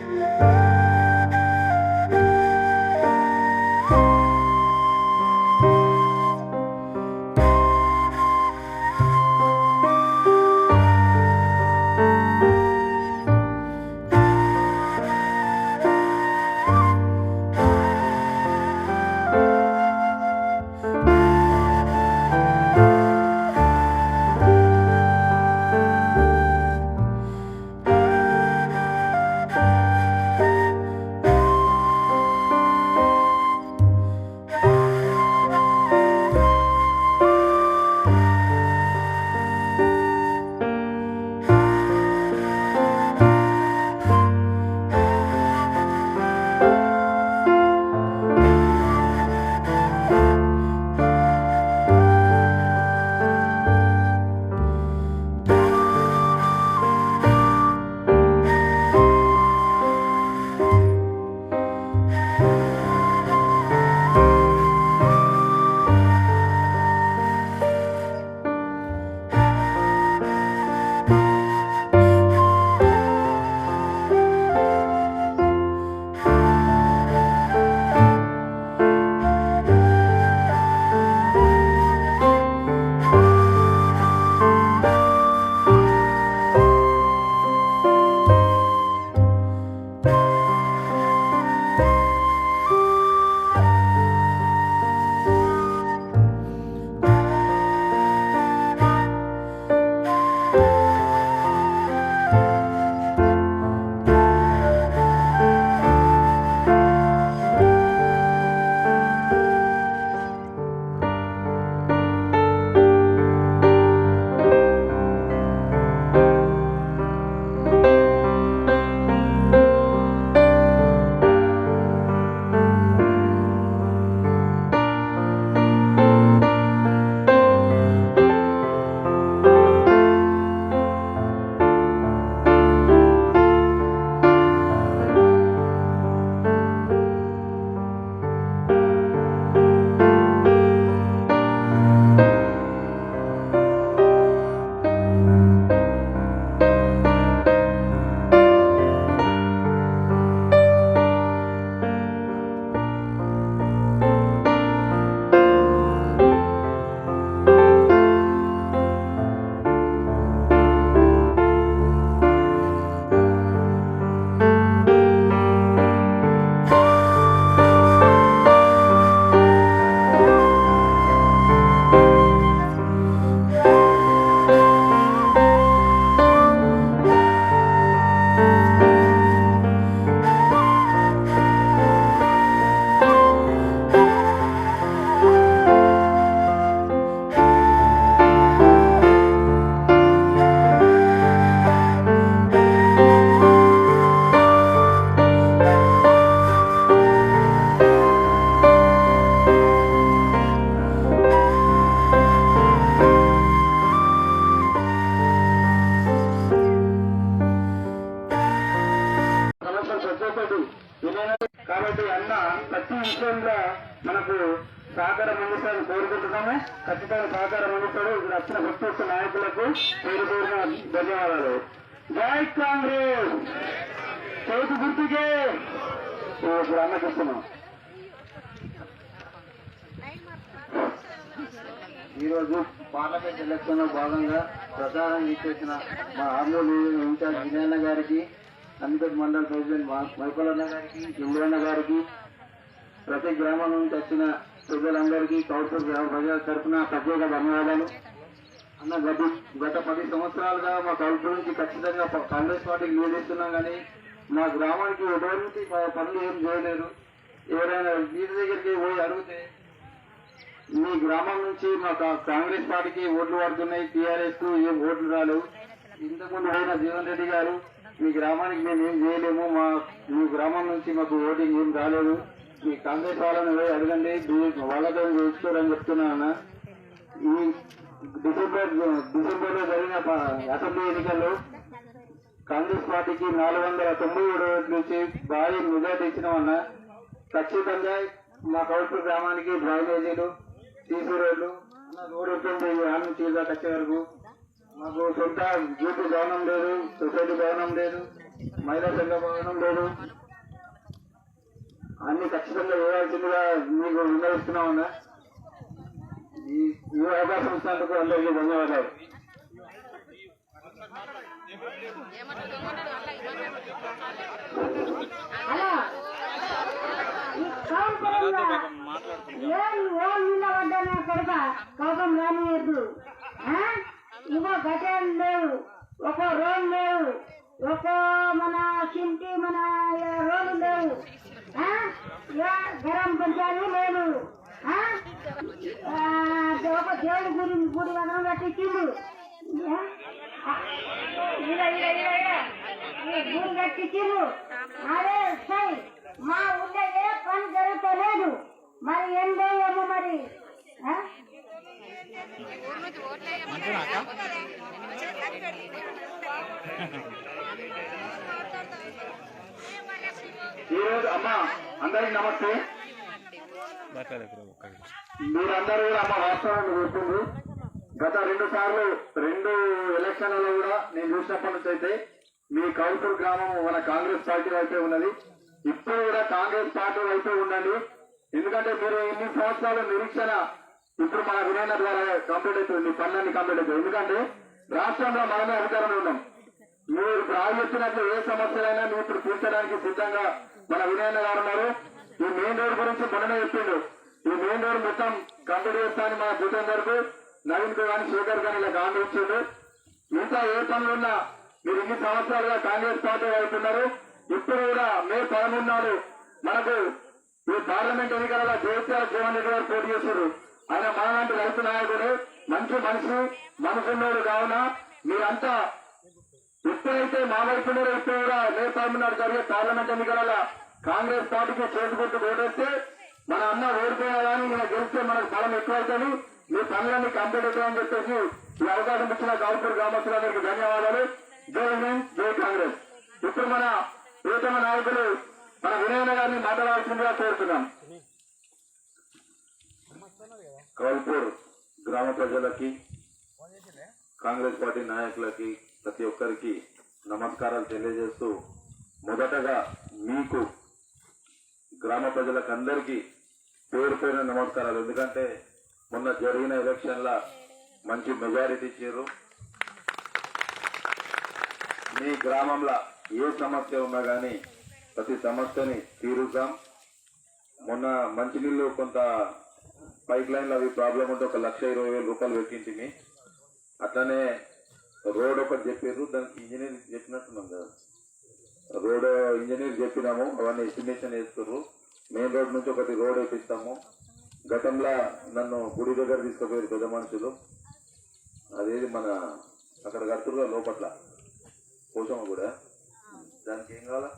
సమస్యలు మనకు సహకారం అందిస్తారని కోరుకుంటున్నాము. ఖచ్చితంగా సహకారం అందిస్తాడు ఇక్కడ వచ్చిన ప్రత్యక్ష నాయకులకు పేరు పేరున ధన్యవాదాలు. జై కాంగ్రెస్! చేతి గుర్తుకే! ఇప్పుడు అన్నకి ఇస్తున్నాం ఈరోజు పార్లమెంట్ ఎలక్షన్లో భాగంగా ప్రచారం ఇచ్చేసిన మా ఆర్మూరు ఇన్ఛార్జ్ వినయన్న గారికి అన్నిపేట మండల ప్రెసిడెంట్ మైపలన్న గారికి ఇంద్రన్న గారికి ప్రతి గ్రామం నుంచి వచ్చిన ప్రజలందరికీ కౌసర్ గ్రామ ప్రజల తరఫున ప్రత్యేక ధన్యవాదాలు. అన్న గత గత పది సంవత్సరాలుగా మా కౌసర్ నుంచి ఖచ్చితంగా కాంగ్రెస్ పార్టీకి నిలదీస్తున్నాం కానీ మా గ్రామానికి ఎటువంటి ప- పనులు ఏం చేయలేరు ఎవరైనా వీరి దగ్గరికి పోయి అడిగితే మీ గ్రామం నుంచి మా కాంగ్రెస్ పార్టీకి ఓట్లు పడుతున్నాయి టీఆర్ఎస్కు ఏం ఓట్లు రాలేవు ఇంతకుముందు పోయిన జీవన్ రెడ్డి గారు మీ గ్రామానికి మేము ఏం చేయలేము మా మీ గ్రామం నుంచి మాకు ఓటింగ్ ఏం రాలేదు. ఈ కాంగ్రెస్ వాళ్ళని పోయి అడగండి వాళ్ళతో చేసుకోరని చెప్తున్నాను అన్న. ఈ డిసెంబర్ డిసెంబర్లో జరిగిన అసెంబ్లీ ఎన్నికల్లో కాంగ్రెస్ పార్టీకి నాలుగు వందల తొంభై ఏడు ఓట్లు ఇచ్చి భారీ మెజార్టీ ఇచ్చినామన్నా ఖచ్చితంగా మా కౌన్సిల్ గ్రామానికి డ్రైనేజీలు సీసీ రోడ్లు రోడ్డు రోడ్ ఉంటుంది నుంచి కచ్చే వరకు మాకు సొంత జీపు భవనం లేదు సొసైటీ భవనం లేదు మహిళా సంఘ భవనం లేదు. అన్ని ఖచ్చితంగా వేయాల్సిందిగా మీకు విన్నవిస్తున్నామన్నా ఈ ఈ అవకాశం ఇచ్చినందుకు అందరికీ ధన్యవాదాలు. హలో ఈ కౌలు పరంగా ఏం ఏం నిలబడ్డాను కోపం రానియద్దు. ఆ? ఇగో లేవు. ఒక రోడ్ లేవు. ఒక మన చింటి మన రోడ్లు లేవు. లేవు ఆ? ఆ, ఒక దేవుడి గుడి గుడి వదనం కట్టించిండు గుడి కట్టించిండు అరే సై మా ఏ పని జరుగుతలేదు. మరి ఏం లేయేమో మరి? ఆ? ఈరోజు అమ్మ అమ్మా అందరికి నమస్తే. మీరందరూ కూడా అమ్మ వాస్తవాన్ని చూస్తుంది గత రెండు సార్లు రెండు ఎలక్షన్లలో కూడా నేను చూసినప్పటి నుంచి అయితే మీ కౌల్పూర్ గ్రామం మన కాంగ్రెస్ పార్టీ అయితే ఉన్నది. ఇప్పుడు కూడా కాంగ్రెస్ పార్టీ అయితే ఉండండి. ఎందుకంటే మీరు ఇన్ని సంవత్సరాలు నిరీక్షణ ఇప్పుడు మన వినయన ద్వారా కంప్లీట్ అవుతుంది మీ పనులన్నీ కంప్లీట్ అవుతుంది ఎందుకంటే రాష్ట్రంలో మనమే అధికారంలో ఉన్నాం. మీరు ఇప్పుడు ఏ సమస్యలైనా మీరు ఇప్పుడు తీర్చడానికి సిద్ధంగా మన వినయన్న గారు ఉన్నారు. ఈ మెయిన్ రోడ్ గురించి మొన్ననే చెప్పిండు. ఈ మెయిన్ రోడ్ మొత్తం కంప్లీట్ చేస్తానని మన జితేందర్ నవీన్కు కానీ శేఖర్ కానీ ఇలా హామీ మిగతా ఏ పనులున్నా మీరు ఇన్ని సంవత్సరాలుగా కాంగ్రెస్ పార్టీ అవుతున్నారు. ఇప్పుడు కూడా మే పదమూడు నాడు మనకు ఈ పార్లమెంట్ ఎన్నికలలో జయత్యాల జీవన్ రెడ్డి గారు పోటీ చేశారు. ఆయన మనలాంటి రైతు నాయకుడు మంచి మనిషి మనసున్నోడు కావున మీరంతా ఎప్పుడైతే మా వైపు ఉన్నారో కూడా మే పదమూడు జరిగే పార్లమెంట్ ఎన్నికల కాంగ్రెస్ పార్టీకి చేతి గుర్తు ఓటేస్తే మన అన్న ఓడిపోయాలని ఇలా గెలిస్తే మనకు బలం ఎక్కువైతుంది. మీ పనులన్నీ కంప్లీట్ అవుతాయని చెప్పేసి ఈ అవకాశం ఇచ్చిన కాల్పూర్ గ్రామస్తులందరికీ ధన్యవాదాలు. జై హింద్ జై కాంగ్రెస్. ఇప్పుడు మన ప్రియతమ నాయకులు మన వినయన గారిని మాట్లాడాల్సిందిగా కోరుతున్నాం. కౌల్పూర్ గ్రామ ప్రజలకి కాంగ్రెస్ పార్టీ నాయకులకి ప్రతి ఒక్కరికి నమస్కారాలు తెలియజేస్తూ మొదటగా మీకు గ్రామ ప్రజలకు అందరికీ పేరు పేరున నమస్కారాలు. ఎందుకంటే మొన్న జరిగిన ఎలక్షన్ల మంచి మెజారిటీ ఇచ్చారు. మీ గ్రామంలో ఏ సమస్య ఉన్నా కానీ ప్రతి సమస్యని తీరుద్దాం. మొన్న మంచినీళ్ళు కొంత పైప్ లైన్లో అవి ప్రాబ్లం ఉంటే ఒక లక్ష ఇరవై వేల రూపాయలు పెట్టింటిమి అట్లనే రోడ్ ఒకటి చెప్పారు దానికి ఇంజనీర్ చెప్పినట్టున్నాం కదా. రోడ్ ఇంజనీర్ చెప్పినాము అవన్నీ ఎస్టిమేషన్ వేస్తున్నారు మెయిన్ రోడ్ నుంచి ఒకటి రోడ్ వేపిస్తాము. గతంలో నన్ను గుడి దగ్గర తీసుకుపోయారు పెద్ద మనుషులు. అదేది మన అక్కడ కడుతురుగా లోపట్ల పోషమ్మ కూడా దానికి ఏం కావాలా?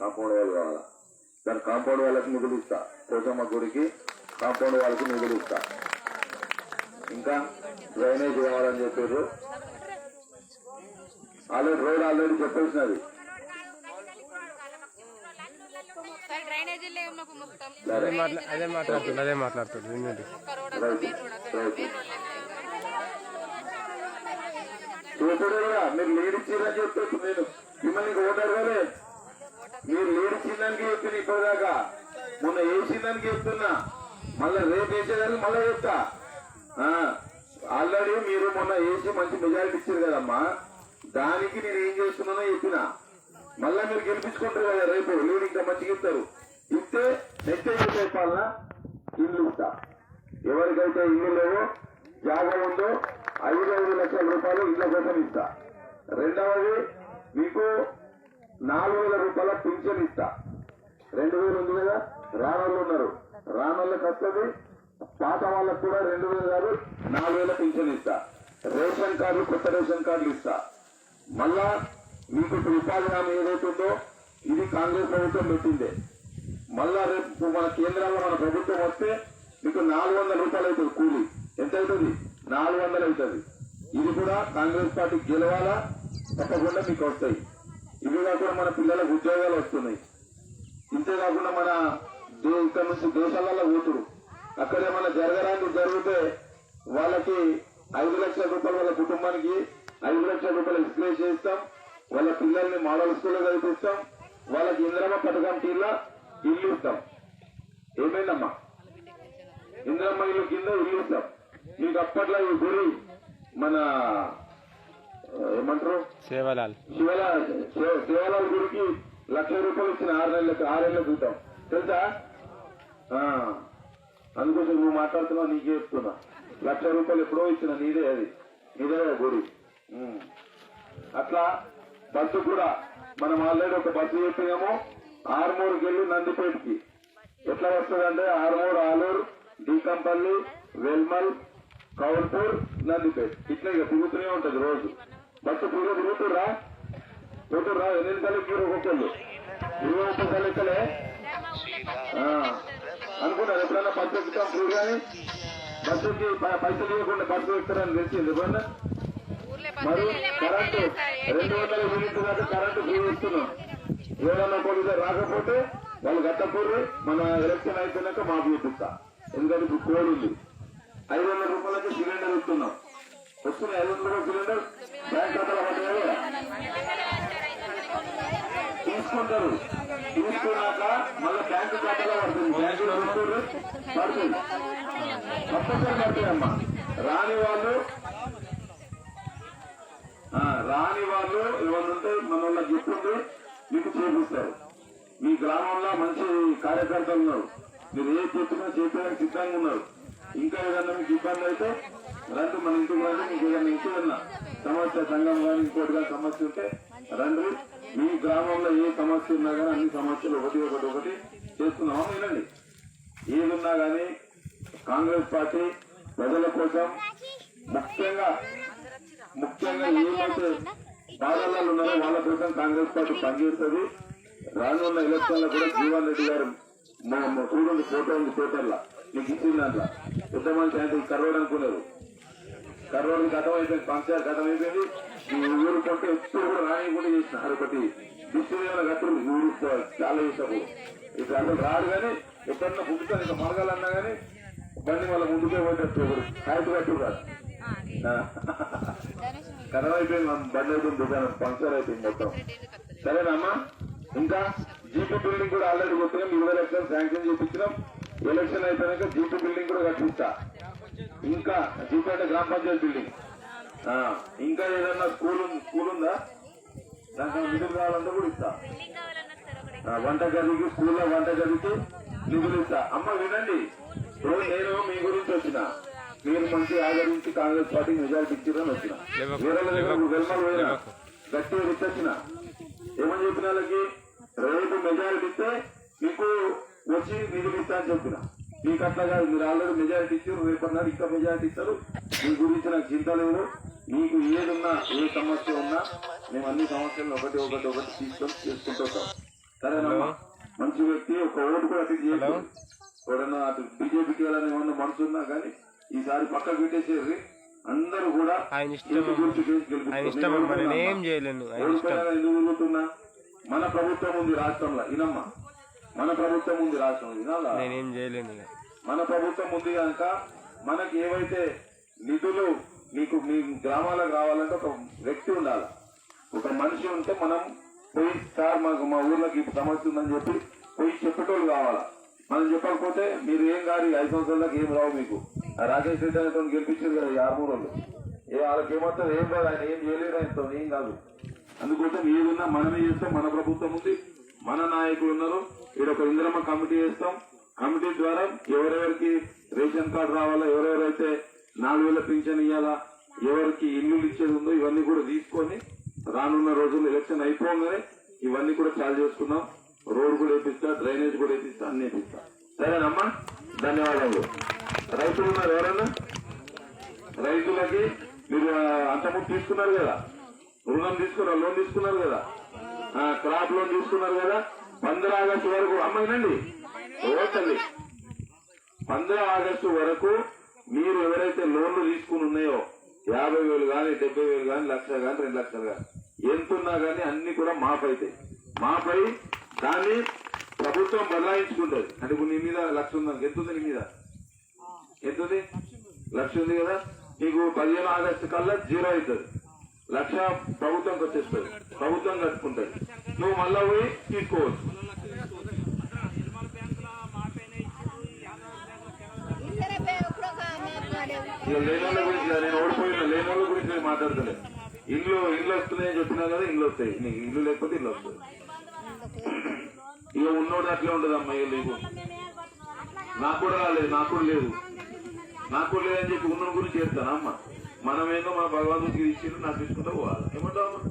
కాంపౌండ్ వాళ్ళు కావాలా? దాని కాంపౌండ్ వాళ్ళకి నిధులు ఇస్తా. పోషమ్మ గుడికి కాంపౌండ్ వాళ్ళకి నిధులు ఇస్తా. ఇంకా డ్రైనేజ్ కావాలని చెప్పారు. ఆల్రెడీ రోడ్ ఆల్రెడీ చెప్పేసినది. అదే మాట్లాడుతుంది అదే మాట్లాడుతుంది కూడా మీరు లీడ్ ఇచ్చిందని చెప్పేసి నేను మిమ్మల్ని ఓటర్ కదా మీరు లీడ్ ఇచ్చిందానికి చెప్పింది ఇప్పటిదాకా. మొన్న వేసిందానికి చెప్తున్నా. మళ్ళీ రేపు వేసేదానికి మళ్ళీ చెప్తా. ఆల్రెడీ మీరు మొన్న వేసి మంచి మెజారిటీ ఇచ్చారు కదమ్మా. దానికి నేను ఏం చేస్తున్నానో చెప్పిన. మళ్ళా మీరు గెలిపించుకుంటారు కదా రేపు. లీడ్ ఇంకా మంచిగా ఇస్తారు. ఇస్తే నెక్స్ట్ ఏం చెప్పాలనా ఇల్లు ఇస్తా. ఎవరికైతే ఇల్లు లేవో జాగా ఉందో ఐదు ఐదు లక్షల రూపాయలు ఇళ్ళ కోసం ఇస్తా. రెండవది మీకు నాలుగు వేల రూపాయల పింఛన్ ఇస్తా. రెండు వేలు ఉంది కదా? రానోళ్ళు ఉన్నారు. రానోళ్ళకి వస్తుంది. పాత వాళ్ళకు కూడా రెండు వేలు కాదు నాలుగు వేల పింఛన్ ఇస్తా. రేషన్ కార్డు కొత్త రేషన్ కార్డులు ఇస్తా. మళ్ళా మీకు ఇప్పుడు ఉపాధి హామీ ఏదైతుందో ఇది కాంగ్రెస్ ప్రభుత్వం పెట్టిందే. మళ్ళా రేపు మన కేంద్రాల్లో మన ప్రభుత్వం వస్తే మీకు నాలుగు వందల రూపాయలు అవుతుంది కూలి. ఎంత అవుతుంది? నాలుగు వందలు అవుతుంది. ఇది కూడా కాంగ్రెస్ పార్టీ గెలవాలా? తప్పకుండా మీకు వస్తాయి. ఇవి కాకుండా మన పిల్లలకు ఉద్యోగాలు వస్తున్నాయి. ఇంతే కాకుండా మన దే- ఇక్కడ నుంచి దేశాలలో పోతురు. అక్కడ ఏమైనా జరగడానికి జరిగితే వాళ్ళకి ఐదు లక్షల రూపాయలు వాళ్ళ కుటుంబానికి ఐదు లక్షల రూపాయలు ఎక్స్ప్లెయిన్ చేస్తాం. వాళ్ళ పిల్లల్ని మోడల్ స్కూల్లో చదివిస్తాం వాళ్ళకి ఇంద్రమ్మ పథకం కింద ఇల్లు ఇస్తాం. ఏమైందమ్మా? ఇంద్రమ్మ ఇల్లు కింద ఇల్లు ఇస్తాం. మీకు అప్పట్లో ఈ గురి మన ఏమంటారు? సేవలాల్ శివల శివ- శివలాల్ గుడికి లక్ష రూపాయలు ఇచ్చిన ఆరు నెలలకు ఆరేళ్ళ క్రితం తెలుసా? ఆ, అందుకోసం నువ్వు మాట్లాడుతున్నావు నీకే చెప్తున్నా. లక్ష రూపాయలు ఎప్పుడో ఇచ్చిన నీదే అది. నీదే గురి గుడి. అట్లా బస్సు కూడా మనం ఆల్రెడీ ఒక బస్సు చెప్పినాము ఆరుమూరుకి వెళ్ళి నందిపేటకి. ఎట్లా వస్తుందంటే ఆరుమూరు ఆలూరు డీకంపల్లి వెల్మల్ కౌల్పూర్ నందిపేట. ఇట్లా ఇక తిరుగుతూనే ఉంటది రోజు. బస్సు పూర్వ తిరుగుతుర్రా? పోతుర్రా ఎన్ని సార్లు ఎక్కిరు ఒక్కొక్కళ్ళు? ఇరవై ఒక్క సార్లు ఆ, అనుకున్నారు ఎప్పుడైనా బస్సు ఎక్కుతాం ఫ్రీ కానీ బస్సుకి పైసలు ఇవ్వకుండా బస్సు ఎక్కుతారని తెలిసింది ఎప్పుడన్నా మరి కరెంటు రెండు వందల యూనిట్లు దాకా కరెంటు ఫ్రీ ఇస్తున్నాం. ఎవరన్నా పోలీసు రాకపోతే వాళ్ళు గట్టపూర్రి మన ఎలక్షన్ అయిపోయినాక మాకు చూపిస్తా. ఎందుకంటే ఇప్పుడు కోడ్ ఉంది. ఐదు వందల రూపాయలకి సిలిండర్ ఇస్తున్నాం. వస్తున్నాయి ఐదు వందల రూపాయల సిలిండర్. బ్యాంక్ ఖాతాలో పడ్డాయి? తీసుకుంటారు. తీసుకున్నాక మళ్ళీ బ్యాంకు ఖాతాలో పడుతుంది. బ్యాంకులో ఉంటుంది పడుతుంది. తప్పనిసరి పడతాయమ్మా. రాని వాళ్ళు రాని వాళ్ళు ఏమన్నా ఉంటే మన వాళ్ళకి చెప్తుంది మీకు చేపిస్తారు. మీ గ్రామంలో మంచి కార్యకర్తలు ఉన్నారు. మీరు ఏ చెప్పినా చేయడానికి సిద్ధంగా ఉన్నారు. ఇంకా ఏదన్నా మీకు ఇబ్బంది అయితే రండి మన ఇంటికి రండి. మీకు ఏదైనా ఇంకేదన్నా సమస్య సంఘం కానీ ఇంకోటి కానీ సమస్య ఉంటే రండి. ఈ గ్రామంలో ఏ సమస్య ఉన్నా కానీ అన్ని సమస్యలు ఒకటి ఒకటి ఒకటి చేస్తున్నాం వినండి. ఏదున్నా కానీ కాంగ్రెస్ పార్టీ ప్రజల కోసం ముఖ్యంగా ముఖ్యంగా ఏమైతే బాధల్లో ఉన్నారో వాళ్ళ కోసం కాంగ్రెస్ పార్టీ పనిచేస్తుంది. రానున్న ఎలక్షన్లో కూడా జీవన్ రెడ్డి గారు మా- చూడండి ఫోటో ఉంది పేపర్లా. మీకు ఇచ్చిన దాంట్లో. పెద్ద మనిషి అయితే ఈ అనుకున్నారు కర్రోడు గతం అయిపోయింది పంచాయత్ గతం అయిపోయింది ఊరు కొంటే ఎప్పుడు కూడా రాని కూడా చేసిన అదొకటి దిష్టి గట్టులు ఈ ఊరు చాలా చేసాము ఇప్పుడు అసలు రాడు కానీ ఎప్పుడన్నా పుట్టుకొని ఇంకా మరగాలన్నా కానీ బండి మళ్ళీ ముందుకే ఒకరు కాయకు కట్టు కాదు. కథం అయిపోయింది మన బండి అయిపోయింది దుకాణం పంక్చర్ అయిపోయింది మొత్తం. సరేనమ్మా ఇంకా జీపీ బిల్డింగ్ కూడా ఆల్రెడీ కొట్టినాం ఇరవై లక్షలు శాంక్షన్ చేపించినాం ఎలక్షన్ అయిపోయాక జీపీ బిల్డింగ్ కూడా కట్టిస్తా. ఇంకా జీపీ అంటే గ్రామ పంచాయతీ బిల్డింగ్ ఆ, ఇంకా ఏదన్నా స్కూల్ ఉంది స్కూల్ ఉందా? దాంట్లో నిధులు కావాలంటే కూడా ఇస్తా. వంట గదికి స్కూల్లో వంట గదికి నిధులు ఇస్తా. అమ్మ వినండి. ఇప్పుడు నేను మీ గురించి వచ్చిన. మీరు మంచి ఆదరించి కాంగ్రెస్ పార్టీ మెజారిటీ ఇచ్చారని వచ్చిన. వేరే వెల్మల్ పోయినా. గట్టిగా ఇచ్చొచ్చిన ఏమని చెప్పిన వాళ్ళకి? రేపు మెజారిటీ ఇస్తే మీకు వచ్చి నిధులు ఇస్తా అని చెప్పిన. మీకు అట్లా కాదు మీరు ఆల్రెడీ మెజారిటీ ఇచ్చారు రేపు అన్నారు ఇంకా మెజారిటీ ఇస్తారు. మీ గురించి నాకు చింత లేదు. మీకు ఏదున్నా ఏ సమస్య ఉన్నా మేము అన్ని సమస్యలను ఒకటి ఒకటి ఒకటి తీసుకొని చేసుకుంటూ వస్తాం. సరేనమ్మా? మంచి వ్యక్తి ఒక ఓటు కూడా అటు చేయలేదు ఎవడన్నా అటు బీజేపీకి వెళ్ళని ఏమన్నా మనసు ఉన్నా కానీ ఈసారి పక్కకు పెట్టేసేది అందరూ కూడా ఆయన ఇష్టం. ఆయన ఇష్టం. చేయలేను. ఆయన ఇష్టం. ఎందుకు మన ప్రభుత్వం ఉంది రాష్ట్రంలో. ఇనమ్మా. మన ప్రభుత్వం ఉంది రాష్ట్రంలో వినాలా నేనేం చేయలేను మన ప్రభుత్వం ఉంది కనుక మనకి ఏవైతే నిధులు మీకు మీ గ్రామాలకు రావాలంటే ఒక వ్యక్తి ఉండాలి. ఒక మనిషి ఉంటే మనం పోయి సార్ మాకు మా ఊర్లోకి సమస్య ఉందని చెప్పి పోయి చెప్పేటోళ్ళు కావాలా? మనం చెప్పకపోతే మీరు ఏం కాదు ఈ ఐదు సంవత్సరాలకు ఏం రావు మీకు. ఆ రాకేష్ రెడ్డి అనేతో గెలిపించారు కదా ఆరుమూరు వాళ్ళు. ఏ వాళ్ళకి ఏమవుతుంది ఏం కాదు ఆయన ఏం చేయలేరు ఆయనతో ఏం కాదు. అందుకోసం ఏదున్నా మనమే చేస్తాం మన ప్రభుత్వం ఉంది మన నాయకులు ఉన్నారు ఒక ఇందిరమ్మ కమిటీ చేస్తాం. కమిటీ ద్వారా ఎవరెవరికి రేషన్ కార్డు రావాలా ఎవరెవరైతే నాలుగు వేల పింఛన్ ఇవ్వాలా ఎవరికి ఇల్లు ఇచ్చేది ఉందో ఇవన్నీ కూడా తీసుకొని రానున్న రోజుల్లో ఎలక్షన్ అయిపోగానే ఇవన్నీ కూడా చాలు చేసుకున్నాం. రోడ్ కూడా వేపిస్తా డ్రైనేజ్ కూడా వేపిస్తా అన్ని వేపిస్తా. సరేనమ్మా ధన్యవాదాలు రైతులు ఉన్నారు ఎవరన్నా? రైతులకి మీరు అంతకుముందు తీసుకున్నారు కదా? రుణం తీసుకున్నారు లోన్ తీసుకున్నారు కదా? క్రాప్ లోన్ తీసుకున్నారు కదా? పంద్ర ఆగస్టు వరకు అమ్మాయినండి? ఓటండి పంద్ర ఆగస్టు వరకు మీరు ఎవరైతే లోన్లు తీసుకుని ఉన్నాయో యాభై వేలు కానీ డెబ్బై వేలు కానీ లక్ష కానీ రెండు లక్షలు కానీ ఎంతున్నా కానీ అన్ని కూడా మాపైతాయి మాపై దాన్ని ప్రభుత్వం బదలాయించుకుంటది. అంటే ఇప్పుడు నీ మీద లక్ష ఉందని ఎంత ఉంది నీ మీద? ఎంత ఉంది? లక్ష ఉంది కదా? నీకు పదిహేను ఆగస్టు కల్లా జీరో అవుతుంది. లక్ష ప్రభుత్వంకి వచ్చేస్తుంది ప్రభుత్వం కట్టుకుంటుంది. నువ్వు మళ్ళా పోయి తీసుకోవచ్చు. ఇక లేనోళ్ళ గురించి నేను ఓడిపోయిన లేనోళ్ళ గురించి నేను మాట్లాడతలే. ఇల్లు ఇల్లు వస్తున్నాయని చెప్పినా కదా ఇల్లు వస్తాయి. నీకు ఇల్లు లేకపోతే ఇల్లు వస్తుంది ఇక ఉన్నోడు అట్లే ఉండదు అమ్మాయి లేవు నాకు కూడా రాలేదు నాకు కూడా లేదు. నాకు కూడా లేదని చెప్పి ఉన్న గురించి చేస్తాను అమ్మ? మనమేందో మన భగవంతుడికి ఇచ్చిండు నాకు తీసుకుంటా పోవాలి? ఏమంటావు అమ్మ?